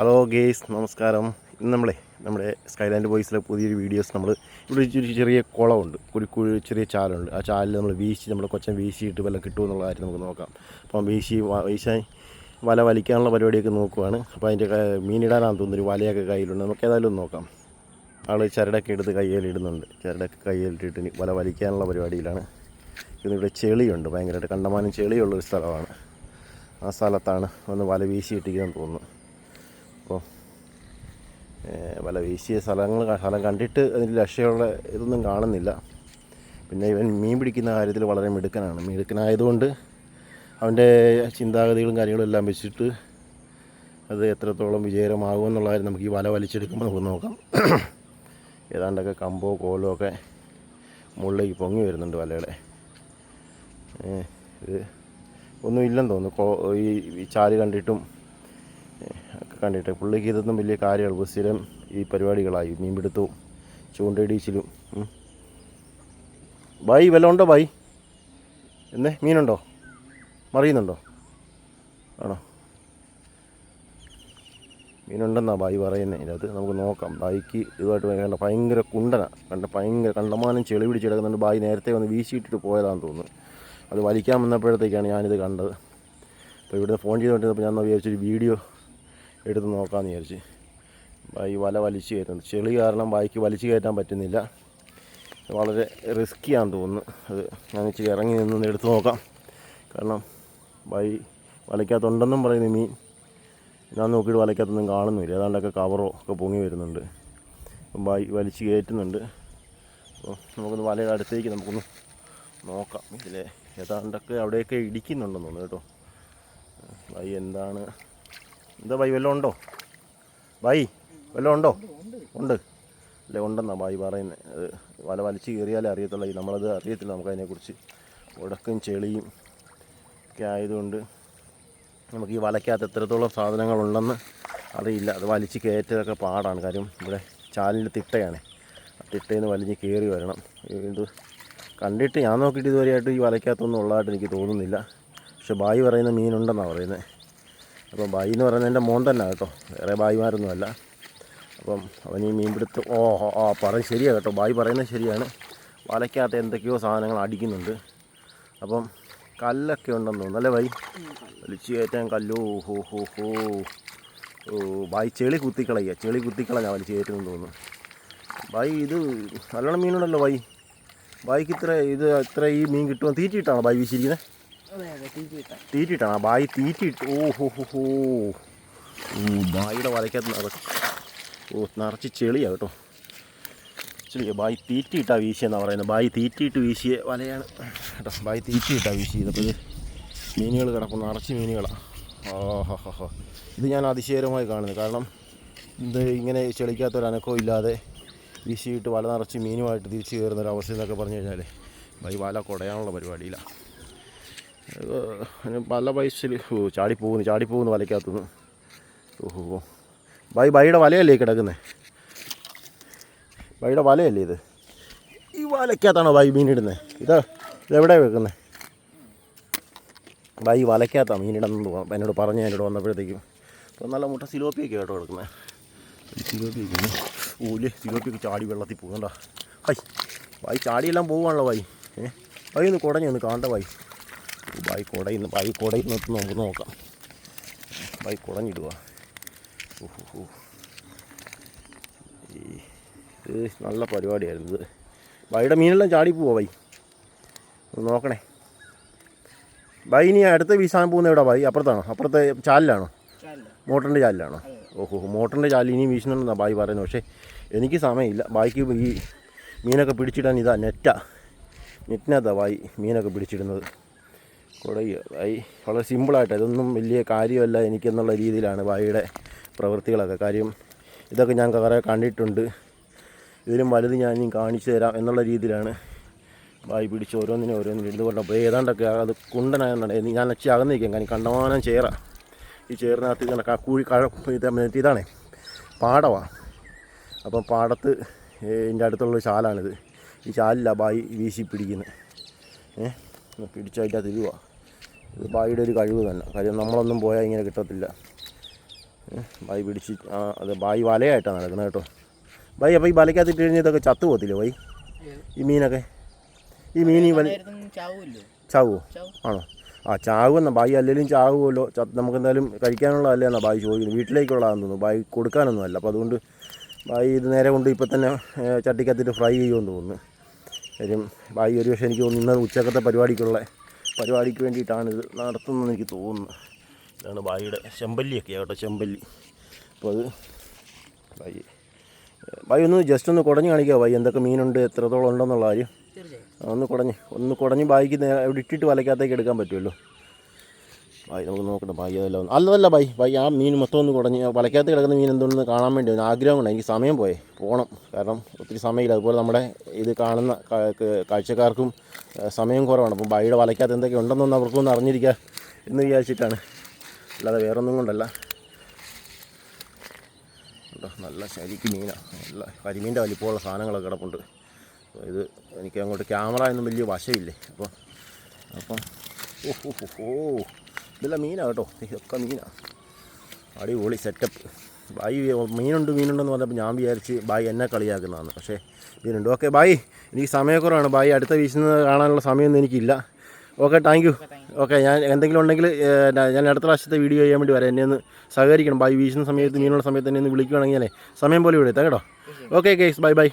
Hello guys നമസ്കാരം. ഇന്ന് നമ്മളെ നമ്മുടെ സ്കൈലാൻഡ് ബോയ്സിലെ പുതിയൊരു വീഡിയോസ് നമ്മൾ ഇവിടെ ഒരു ചെറിയ കുളമുണ്ട്. ഒരു ചെറിയ ചാലുണ്ട്. ആ ചാലിൽ നമ്മൾ വീശി നമ്മൾ കൊച്ചൻ വീശിയിട്ട് വല്ലതും കിട്ടുമെന്നുള്ള കാര്യം നമുക്ക് നോക്കാം. അപ്പം വീശി വീശാൻ വല വലിക്കാനുള്ള പരിപാടിയൊക്കെ നോക്കുവാണ്. അപ്പോൾ അതിന്റെ മീനിടാനാണ് തോന്നുന്നു. ഒരു വലയൊക്കെ കയ്യിലുണ്ട്. നമുക്ക് ഏതായാലും നോക്കാം. ആൾ ചരടൊക്കെ എടുത്ത് കയ്യിലിടുന്നുണ്ട് ചരടൊക്കെ കയ്യിലിട്ടിട്ട് വല വലിക്കാനുള്ള പരിപാടിയിലാണ്. ഇതിവിടെ ചെളിയുണ്ട്. ഭയങ്കരമായിട്ട് കണ്ടമാനം ചെളിയുള്ളൊരു സ്ഥലമാണ്. ആ സ്ഥലത്താണ് ഒന്ന് വല വീശിയിട്ടിരിക്കുന്നതെന്ന് തോന്നുന്നു. വല വീശിയ സ്ഥലങ്ങൾ സ്ഥലം കണ്ടിട്ട് അതിന് രക്ഷയുള്ള ഇതൊന്നും കാണുന്നില്ല. പിന്നെ ഇവൻ മീൻ പിടിക്കുന്ന കാര്യത്തിൽ വളരെ മിടുക്കനാണ്. മിടുക്കനായതുകൊണ്ട് അവന്റെ ചിന്താഗതികളും കാര്യങ്ങളും എല്ലാം വെച്ചിട്ട് അത് എത്രത്തോളം വിജയകരമാകുമെന്നുള്ള കാര്യം നമുക്ക് ഈ വല വലിച്ചെടുക്കുമ്പോൾ നമുക്ക് നോക്കാം. ഏതാണ്ടൊക്കെ കമ്പോ കോലോ ഒക്കെ മുകളിലേക്ക് പൊങ്ങി വരുന്നുണ്ട് വലയുടെ. ഇത് ഒന്നും ഇല്ലെന്ന് തോന്നുന്നു ഈ ചാൽ കണ്ടിട്ടും കണ്ടിട്ട് പുള്ളിക്ക് ഇതൊന്നും വലിയ കാര്യമാണ് സ്ഥിരം ഈ പരിപാടികളായി. മീൻപിടുത്തവും ചൂണ്ടയിടീച്ചിലും ബൈ ബായി വല്ലതും ഉണ്ടോ ബായി എന്നേ മീനുണ്ടോ? മറിയുന്നുണ്ടോ? ആണോ? മീനുണ്ടെന്നാ ബായി പറയുന്നത് ഇതിനകത്ത് നമുക്ക് നോക്കാം. ബായിക്ക് ഇതുമായിട്ട് കണ്ട ഭയങ്കര കുണ്ടന. കണ്ട ഭയങ്കര കണ്ടമാനം ചെളി പിടിച്ച് കിടക്കുന്നുണ്ട്. ബായി നേരത്തെ വന്ന് വീശിയിട്ടിട്ട് പോയതാണെന്ന് തോന്നുന്നു. അത് വലിക്കാൻ വന്നപ്പോഴത്തേക്കാണ് ഞാനിത് കണ്ടത്. അപ്പോൾ ഇവിടുന്ന് ഫോൺ ചെയ്തുകൊണ്ടിരുന്നപ്പോൾ ഞാൻ വിചാരിച്ചൊരു വീഡിയോ എടുത്ത് നോക്കാമെന്ന് വിചാരിച്ച്. ഈ വല വലിച്ചു കയറ്റുന്നത് ചെളി കാരണം ബൈക്ക് വലിച്ചു കയറ്റാൻ പറ്റുന്നില്ല. വളരെ റിസ്ക്കിയാണെന്ന് തോന്നുന്നു. അത് ഞാൻ ഇച്ചിരി ഇറങ്ങി നിന്ന് എടുത്ത് നോക്കാം. കാരണം ബൈ വലയ്ക്കകത്തുണ്ടെന്നും പറയുന്നു മീൻ ഞാൻ നോക്കിയിട്ട് വലയ്ക്കകത്തൊന്നും കാണുന്നില്ല. ഏതാണ്ടൊക്കെ കവറോ ഒക്കെ പൊങ്ങി വരുന്നുണ്ട്. വലിച്ചു വലിച്ച് കയറ്റുന്നുണ്ട്. അപ്പോൾ നമുക്കൊന്ന് വലയുടെ അടുത്തേക്ക് നമുക്കൊന്ന് നോക്കാം. ഇതിലെ ഏതാണ്ടൊക്കെ അവിടെയൊക്കെ ഇടിക്കുന്നുണ്ടെന്ന് തോന്നുന്നു കേട്ടോ. ബൈ എന്താണ് എന്താ ബൈ വല്ലതും ഉണ്ടോ? ബൈ വല്ലതും ഉണ്ടോ? ഉണ്ട്. അല്ലേ ഉണ്ടെന്നാ ബായി പറയുന്നത് അത് വല വലിച്ച് കയറിയാലേ അറിയത്തുള്ളൂ. നമ്മളത് അറിയത്തില്ല നമുക്കതിനെക്കുറിച്ച് ഉടക്കും ചെളിയും ഒക്കെ ആയതുകൊണ്ട് നമുക്ക് ഈ വലയ്ക്കകത്ത് എത്രത്തോളം സാധനങ്ങളുണ്ടെന്ന് അറിയില്ല. അത് വലിച്ച് കയറ്റതൊക്കെ പാടാണ്. കാര്യം ഇവിടെ ചാലിന്റെ തിട്ടയാണ്. ആ തിട്ടയിൽ നിന്ന് വലിഞ്ഞ് കയറി വരണം. ഇത് കണ്ടിട്ട് ഞാൻ നോക്കിയിട്ട് ഇതുവരെയായിട്ട് ഈ വലയ്ക്കകത്തൊന്നും ഉള്ളതായിട്ട് എനിക്ക് തോന്നുന്നില്ല. പക്ഷെ ബായി പറയുന്ന മീനുണ്ടെന്നാണ് പറയുന്നത് അപ്പം ബായി എന്ന് പറയുന്നത് എന്റെ മോൻ തന്നെ കേട്ടോ. വേറെ ബായിമാരൊന്നും അല്ല അപ്പം അവൻ ഈ മീൻപിടുത്തം ഓ ആ പറയും ശരിയാണ് കേട്ടോ. ബായി പറയുന്നത് ശരിയാണ്. വലയ്ക്കകത്ത് എന്തൊക്കെയോ സാധനങ്ങൾ അടിക്കുന്നുണ്ട്. അപ്പം കല്ലൊക്കെ ഉണ്ടെന്ന് തോന്നുന്നു അല്ലേ ബായി? വലിച്ചു കയറ്റാൻ കല്ലോ ഹോ ഹോ ഹോ. ഓ ബായി ചെളി കുത്തിക്കളയുക. ചെളി കുത്തിക്കളഞ്ഞാൽ വലിച്ചു കയറ്റുമെന്ന് തോന്നുന്നു. ബായി ഇത് നല്ലോണം മീനുണ്ടല്ലോ ബായി. ബായിക്ക് ഇത്ര ഇത് ഇത്ര ഈ മീൻ കിട്ടുമോ? തീറ്റിയിട്ടാണോ ബായി വീശിരിക്കുന്നത് ആ ബായി തീറ്റിട്ട് ഓ ഹോ ഹോ ഹോ. ഓ ബായിയുടെ വലയ്ക്കകത്ത് നിറച്ച് ഓ നിറച്ച് ചെളിയാണ് കേട്ടോ. ചെളിയാ. ബായി തീറ്റിയിട്ടാണ് വീശിയെന്നാണ് പറയുന്നത്. ബായി തീറ്റിയിട്ട് വീശിയ വലയാണ്. കേട്ടോ ബായി തീറ്റിയിട്ടാണ് വീശിയത്. ഇത് മീനുകൾ കിടക്കും നിറച്ച് മീനുകളാണ് ഓഹോ ഹോ ഹോ ഇത് ഞാൻ അതിശയകരമായി കാണുന്നത് കാരണം ഇത് ഇങ്ങനെ ചെളിക്കാത്തൊരു അനക്കവും ഇല്ലാതെ വീശിയിട്ട് വല നിറച്ച് മീനുമായിട്ട് തിരിച്ചു കയറുന്ന ഒരു അവസ്ഥ എന്നൊക്കെ പറഞ്ഞു കഴിഞ്ഞാൽ ബൈ വല കുടയാനുള്ള പരിപാടിയിലാണ് അതിന് പല പൈസയിൽ ഓ ചാടിപ്പോകുന്നു ചാടിപ്പോകുന്നു വലയ്ക്കകത്തുനിന്ന് ഓഹോ. ബൈ ബൈയുടെ വലയല്ലേ കിടക്കുന്നത് ബൈയുടെ വലയല്ലേ ഇത്? ഈ വലയ്ക്കകത്താണോ ബൈ മീനിടുന്നത് ഇത് ഇതെവിടെ വെക്കുന്നത് ബൈ വലയ്ക്കകത്താണ് മീനിടുന്നത് എന്നോട് പറഞ്ഞ് എന്നോട് വന്നപ്പോഴത്തേക്കും. അപ്പോൾ നല്ല മുട്ട സിലോപ്പിയൊക്കെ കേട്ടോ കിടക്കുന്നത് സിലോപ്പിയൊക്കെ ഓൽ സിലോപ്പിയൊക്കെ ചാടി വെള്ളത്തിൽ പോകുന്നുണ്ടോ? ഹൈ ബൈ ചാടിയെല്ലാം പോവുകയാണല്ലോ ബൈ. ഏ? ബൈ ഒന്ന് കുടഞ്ഞു ഒന്ന് കാണണ്ട ബൈ ബൈ കുടയുന്നു ബൈ കുടയുന്ന നമുക്ക് നോക്കാം. ബൈ കുടഞ്ഞിടുക ഇത് നല്ല പരിപാടിയായിരുന്നു ഇത്. ബൈയുടെ മീനെല്ലാം ചാടി പോവാ ബൈ. നോക്കണേ. ബൈ ഇനി അടുത്ത വീശാൻ പോകുന്ന എവിടെ ബൈ? അപ്പുറത്താണോ? അപ്പുറത്തെ ചാലിലാണോ? മോട്ടറിന്റെ ചാലിലാണോ? ഓഹോ മോട്ടറിന്റെ ചാലിൽ ഇനിയും വീശുന്നുണ്ടെന്നാ ബായി പറയുന്നത്. പക്ഷേ എനിക്ക് സമയമില്ല. ബായിക്ക് ഈ മീനൊക്കെ പിടിച്ചിടാൻ ഇതാ നെറ്റാ. നെറ്റിനകത്താണ് ബായി മീനൊക്കെ പിടിച്ചിടുന്നത്. കുടയുക ബായി വളരെ സിമ്പിളായിട്ട് ഇതൊന്നും വലിയ കാര്യമല്ല എനിക്കെന്നുള്ള രീതിയിലാണ് ബായിയുടെ പ്രവൃത്തികളൊക്കെ. കാര്യം ഇതൊക്കെ ഞാൻ കുറേ കണ്ടിട്ടുണ്ട്. ഇതിലും വലുത് ഞാൻ ഇനി കാണിച്ചു തരാം എന്നുള്ള രീതിയിലാണ് വായി പിടിച്ച് ഓരോന്നിനും ഓരോന്നിനും എടുത്ത് കൊണ്ടപ്പോൾ ഏതാണ്ടൊക്കെ അത് കുണ്ടനായെന്നുണ്ട് ഞാൻ അച്ഛൻ അകന്നിരിക്കാം. കാരണം കണ്ടമാനം ചേറ. ഈ ചേറിനകത്ത് ഇങ്ങനെ കൂഴി കഴ ഇതാണേ. പാടമാണ് അപ്പം പാടത്ത് എന്റെ അടുത്തുള്ള ചാലാണിത് ഈ ചാലിലാണ് ബായി വീശി പിടിക്കുന്നത് ഏഹ് പിടിച്ചതിന്റെ തിരുവാ ഇത് ബായിയുടെ ഒരു കഴിവ് തന്നെ. കാര്യം നമ്മളൊന്നും പോയാൽ ഇങ്ങനെ കിട്ടത്തില്ല. ബായി പിടിച്ച് ആ അത് ബായി വലയായിട്ടാണ് നടക്കുന്നത് കേട്ടോ. ബായി അപ്പോൾ ഈ വലയ്ക്കകത്തിട്ട് കഴിഞ്ഞാൽ ഇതൊക്കെ ചത്തു പോകത്തില്ലേ ബായി ഈ മീനൊക്കെ? ഈ മീൻ ഈ വല ചാവോ ആണോ? ആ ചാവുമെന്ന ബായി അല്ലെങ്കിലും ചാവുമല്ലോ ചത്ത് നമുക്ക് എന്തായാലും കഴിക്കാനുള്ള അല്ലേന്നാ ബായി ചോദിക്കുന്നത്. വീട്ടിലേക്കുള്ളതാണെന്ന് തോന്നുന്നു. ബായി കൊടുക്കാനൊന്നും അല്ല അപ്പോൾ അതുകൊണ്ട് ബായി ഇത് നേരെ കൊണ്ട് ഇപ്പം തന്നെ ചട്ടിക്കത്തിട്ട് ഫ്രൈ ചെയ്യുമെന്ന് തോന്നുന്നു. കാര്യം ബായി ഒരു പക്ഷേ എനിക്ക് തോന്നുന്നു ഇന്ന് ഉച്ചക്കത്തെ പരിപാടിക്കുള്ള പരിപാടിക്ക് വേണ്ടിയിട്ടാണ് ഇത് നടത്തുന്നതെന്ന് എനിക്ക് തോന്നുന്നു. ഇതാണ് ബായിയുടെ ചെമ്പല്ലിയൊക്കെ കേട്ടോ ചെമ്പല്ലി. അപ്പോൾ അത് ബായി ബായി ഒന്ന് ജസ്റ്റ് ഒന്ന് കുടഞ്ഞ് കാണിക്കുക ബായി? എന്തൊക്കെ മീനുണ്ട് എത്രത്തോളം ഉണ്ടെന്നുള്ള കാര്യം? ഒന്ന് കുടഞ്ഞ് ഒന്ന് കുടഞ്ഞ് ബായിക്ക് അവിടെ ഇട്ടിട്ട് വലക്കകത്തേക്ക് എടുക്കാൻ പറ്റുമല്ലോ. ബായി നമുക്ക് നോക്കട്ടെ ബായി അതെല്ലാം. ഒന്ന് അല്ലതല്ല ബൈ ആ മീൻ മൊത്തം ഒന്ന് കുടഞ്ഞ് ആ കിടക്കുന്ന മീൻ എന്തുകൊണ്ടെന്ന് കാണാൻ വേണ്ടി ഒന്ന് ആഗ്രഹം കൊണ്ട് എനിക്ക് സമയം പോയേ പോകണം കാരണം ഒത്തിരി സമയമില്ല. അതുപോലെ നമ്മുടെ ഇത് കാണുന്ന കാഴ്ചക്കാർക്കും സമയം കുറവാണ്. അപ്പം ബൈയുടെ വലയ്ക്കകത്ത് എന്തൊക്കെ ഉണ്ടെന്നൊന്ന് അവർക്കൊന്ന് അറിഞ്ഞിരിക്കുക എന്ന് വിചാരിച്ചിട്ടാണ്. അല്ലാതെ വേറൊന്നും കൊണ്ടല്ല. നല്ല ശരിക്ക് മീനാണ് നല്ല കരിമീന്റെ വലിപ്പമുള്ള സാധനങ്ങളൊക്കെ കിടപ്പുണ്ട്. ഇത് എനിക്ക് അങ്ങോട്ട് ക്യാമറ ഒന്നും വലിയ വശമില്ലേ? അപ്പോൾ അപ്പം ഓ ഓ ഹോ ഇതെല്ലാം മീനാണ് കേട്ടോ. ഇതൊക്കെ മീനാണ് അടിപൊളി സെറ്റപ്പ് ബായി മീനുണ്ട് മീനുണ്ടെന്ന് പറഞ്ഞപ്പോൾ ഞാൻ വിചാരിച്ച് ബായി എന്നെ കളിയാക്കുന്നതാണ്. പക്ഷേ മീനുണ്ട്. Okay bye. എനിക്ക് സമയക്കുറവാണ് ബായി അടുത്ത വീശുന്നത് കാണാനുള്ള സമയമൊന്നും എനിക്കില്ല. ഓക്കെ താങ്ക് യു ഓക്കെ ഞാൻ എന്തെങ്കിലും ഉണ്ടെങ്കിൽ ഞാൻ അടുത്ത പ്രാവശ്യത്തെ വീഡിയോ ചെയ്യാൻ വേണ്ടി വരാം. എന്നെ ഒന്ന് സഹകരിക്കണം. ബായി വീശുന്ന സമയത്ത് മീനുള്ള സമയത്ത് എന്നെ ഒന്ന് വിളിക്കുകയാണെങ്കിൽ സമയം പോലെ വിളിക്കാം കേട്ടോ. Okay case bye bye